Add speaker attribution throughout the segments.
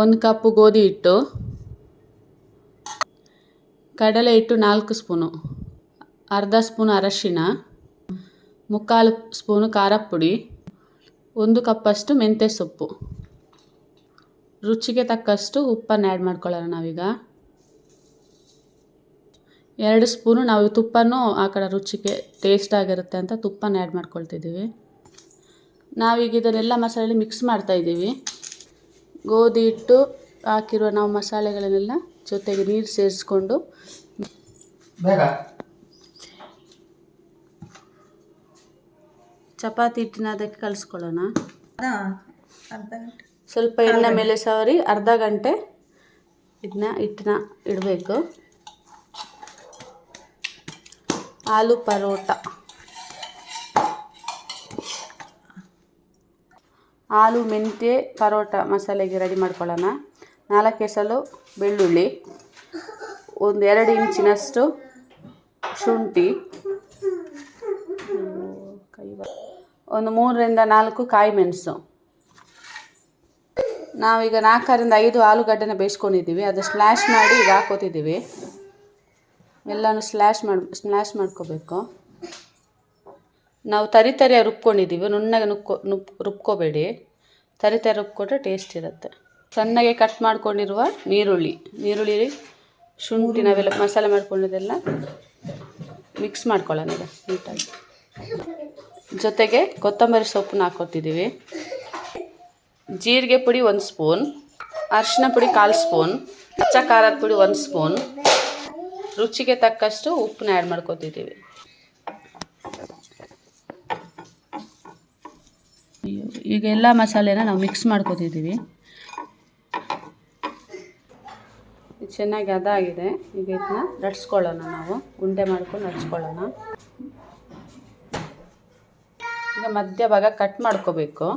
Speaker 1: ಒಂದು ಕಪ್ಪು ಗೋಧಿ ಹಿಟ್ಟು, ಕಡಲೆ ಹಿಟ್ಟು ನಾಲ್ಕು ಸ್ಪೂನು, ಅರ್ಧ ಸ್ಪೂನ್ ಅರಶಿನ, ಮುಕ್ಕಾಲು ಸ್ಪೂನು ಖಾರ ಪುಡಿ, ಒಂದು ಕಪ್ಪಷ್ಟು ಮೆಂತ್ಯ ಸೊಪ್ಪು. ರುಚಿಗೆ ತಕ್ಕಷ್ಟು ಉಪ್ಪನ್ನು ಆ್ಯಡ್ ಮಾಡ್ಕೊಳ್ಳೋಣ ನಾವೀಗ. ಎರಡು ಸ್ಪೂನು ನಾವು ತುಪ್ಪನೂ ಆ ಕಡೆ ರುಚಿಗೆ ಟೇಸ್ಟ್ ಆಗಿರುತ್ತೆ ಅಂತ ತುಪ್ಪನ ಆ್ಯಡ್ ಮಾಡ್ಕೊಳ್ತಿದ್ದೀವಿ. ನಾವೀಗ ಇದನ್ನೆಲ್ಲ ಮಸಾಲೆ ಮಿಕ್ಸ್ ಮಾಡ್ತಾ ಇದ್ದೀವಿ. ಗೋಧಿ ಹಿಟ್ಟು ಹಾಕಿರುವ ನಾವು ಮಸಾಲೆಗಳನ್ನೆಲ್ಲ ಜೊತೆಗೆ ನೀರು ಸೇರಿಸ್ಕೊಂಡು
Speaker 2: ಬೇಗ.
Speaker 1: ಚಪಾತಿ ಹಿಟ್ಟಿನ ಅದಕ್ಕೆ ಕಲಿಸ್ಕೊಳ್ಳೋಣ.
Speaker 3: ಹಾಂ ಅರ್ಧ ಗಂಟೆ.
Speaker 1: ಸ್ವಲ್ಪ ಎಣ್ಣೆ ಮೇಲೆ ಸವರಿ ಅರ್ಧ ಗಂಟೆ ಇದನ್ನ ಹಿಟ್ಟನ್ನ ಇಡಬೇಕು. ಆಲೂ ಪರೋಟ. ಆಲೂ, ಮೆಂತ್ಯ, ಪರೋಟ ಮಸಾಲೆಗೆ ರೆಡಿ ಮಾಡ್ಕೊಳ್ಳೋಣ. ನಾಲ್ಕು ಎಸಲು ಬೆಳ್ಳುಳ್ಳಿ, ಒಂದು ಎರಡು ಇಂಚಿನಷ್ಟು ಶುಂಠಿ, ಒಂದು ಮೂರರಿಂದ ನಾಲ್ಕು ಕಾಯಿ ಮೆಣಸು. ನಾವೀಗ ನಾಲ್ಕರಿಂದ ಐದು ಆಲೂಗಡ್ಡೆನ ಬೇಯಿಸ್ಕೊಂಡಿದ್ದೀವಿ. ಅದು ಸ್ಲ್ಯಾಶ್ ಮಾಡಿ ಈಗ ಹಾಕೋತಿದ್ದೀವಿ. ಎಲ್ಲನೂ ಸ್ಲ್ಯಾಶ್ ಮಾಡಿ ಸ್ಲ್ಯಾಶ್ ಮಾಡ್ಕೋಬೇಕು. ನಾವು ತರಿ ತರಿಯಾಗಿ ರುಬ್ಕೊಂಡಿದ್ದೀವಿ. ನುಣ್ಣಗೆ ನುಕ್ಕೊ, ನುಪ್, ರುಬ್ಕೋಬೇಡಿ. ತರಿ ತರಿ ರುಬ್ಕೊಂಡ್ರೆ ಟೇಸ್ಟ್ ಇರುತ್ತೆ. ಸಣ್ಣಗೆ ಕಟ್ ಮಾಡ್ಕೊಂಡಿರುವ ನೀರುಳ್ಳಿ. ನೀರುಳ್ಳಿ ಶುಂಠಿ ನಾವೆಲ್ಲ ಮಸಾಲೆ ಮಾಡ್ಕೊಂಡಿದ್ದೆಲ್ಲ ಮಿಕ್ಸ್ ಮಾಡ್ಕೊಳ್ಳೋಣ ಈಗ ನೀಟಾಗಿ ಜೊತೆಗೆ ಕೊತ್ತಂಬರಿ ಸೊಪ್ಪನ್ನ ಹಾಕೋತಿದ್ದೀವಿ ಜೀರಿಗೆ ಪುಡಿ ಒಂದು ಸ್ಪೂನ್, ಅರಿಶಿನ ಪುಡಿ ಕಾಲು ಸ್ಪೂನ್ ಅಚ್ಚ ಖಾರದ ಪುಡಿ ಒಂದು ಸ್ಪೂನ್, ರುಚಿಗೆ ತಕ್ಕಷ್ಟು ಉಪ್ಪನ್ನ ಆ್ಯಡ್ ಮಾಡ್ಕೊತಿದ್ದೀವಿ. ಈಗ ಎಲ್ಲ ಮಸಾಲೆನ ನಾವು ಮಿಕ್ಸ್ ಮಾಡ್ಕೊತಿದ್ದೀವಿ ಚೆನ್ನಾಗಿ ಅದಾಗಿದೆ. ಈಗ ಇದನ್ನ ನಡ್ಸ್ಕೊಳ್ಳೋಣ ನಾವು. ಉಂಡೆ ಮಾಡ್ಕೊಂಡು ನಡ್ಸ್ಕೊಳ್ಳೋಣ. ಈಗ ಮಧ್ಯ ಭಾಗ ಕಟ್ ಮಾಡ್ಕೋಬೇಕು.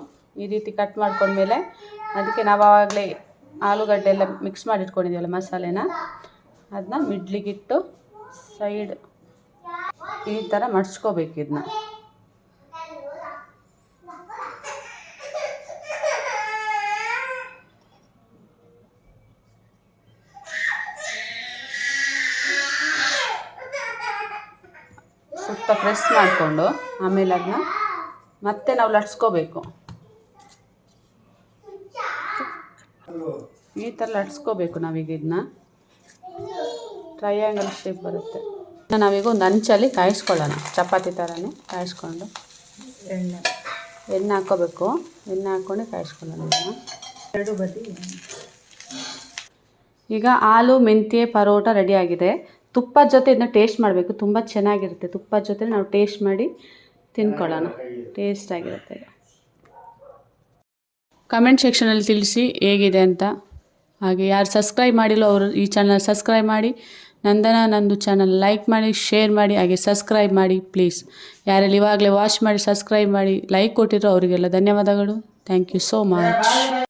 Speaker 1: ಈ ರೀತಿ ಕಟ್ ಮಾಡ್ಕೊಂಡ್ಮೇಲೆ ಅದಕ್ಕೆ ನಾವು ಆವಾಗಲೇ ಆಲೂಗಡ್ಡೆ ಎಲ್ಲ ಮಿಕ್ಸ್ ಮಾಡಿ ಇಟ್ಕೊಂಡಿದ್ದೀವಲ್ಲ ಮಸಾಲೆನ ಅದನ್ನ ಮಿಡ್ಲಿಗಿಟ್ಟು ಸೈಡ್ ಈ ಥರ ಮಡ್ಸ್ಕೋಬೇಕು ಇದನ್ನ. ಸುತ್ತ ಪ್ರೆಸ್ ಮಾಡಿಕೊಂಡು ಆಮೇಲೆ ಅದನ್ನ ಮತ್ತೆ ನಾವು ಲಟ್ಸ್ಕೋಬೇಕು. ಈ ಥರ ಲಟ್ಸ್ಕೋಬೇಕು ನಾವೀಗ ಇದನ್ನ ಟ್ರಯಾಂಗಲ್ ಶೇಪ್ ಬರುತ್ತೆ. ನಾವೀಗ ಒಂದು ಅಂಚಲ್ಲಿ ಕಾಯಿಸ್ಕೊಳ್ಳೋಣ. ಚಪಾತಿ ಥರನೇ ಕಾಯಿಸ್ಕೊಂಡು.
Speaker 3: ಎಣ್ಣೆ.
Speaker 1: ಎಣ್ಣೆ ಹಾಕ್ಕೋಬೇಕು. ಎಣ್ಣೆ ಹಾಕ್ಕೊಂಡು ಕಾಯಿಸ್ಕೊಳ್ಳೋಣ
Speaker 3: ಎರಡು ಬದಿ.
Speaker 1: ಈಗ ಹಾಲು ಮೆಂತ್ಯೆ ಪರೋಟ ರೆಡಿ ತುಪ್ಪದ ಜೊತೆ ಇದನ್ನ ಟೇಸ್ಟ್ ಮಾಡಬೇಕು. ತುಂಬ ಚೆನ್ನಾಗಿರುತ್ತೆ. ತುಪ್ಪ ಜೊತೆ ನಾವು ಟೇಸ್ಟ್ ಮಾಡಿ ತಿನ್ಕೊಳ್ಳೋಣ. ಟೇಸ್ಟ್ ಆಗಿರುತ್ತೆ. ಕಮೆಂಟ್ ಸೆಕ್ಷನಲ್ಲಿ ತಿಳಿಸಿ ಹೇಗಿದೆ ಅಂತ. ಹಾಗೆ ಯಾರು ಸಬ್ಸ್ಕ್ರೈಬ್ ಮಾಡಿಲ್ಲೋ ಅವರು ಈ ಚಾನಲ್ ಸಬ್ಸ್ಕ್ರೈಬ್ ಮಾಡಿ. ನಂದನ ನಂದು ಚಾನಲ್ ಲೈಕ್ ಮಾಡಿ ಶೇರ್ ಮಾಡಿ, ಹಾಗೆ ಸಬ್ಸ್ಕ್ರೈಬ್ ಮಾಡಿ ಪ್ಲೀಸ್ ಯಾರಲ್ಲಿ ಇವಾಗಲೇ ವಾಚ್ ಮಾಡಿ ಸಬ್ಸ್ಕ್ರೈಬ್ ಮಾಡಿ ಲೈಕ್ ಕೊಟ್ಟಿರೋ ಅವರಿಗೆಲ್ಲ ಧನ್ಯವಾದಗಳು. Thank you so much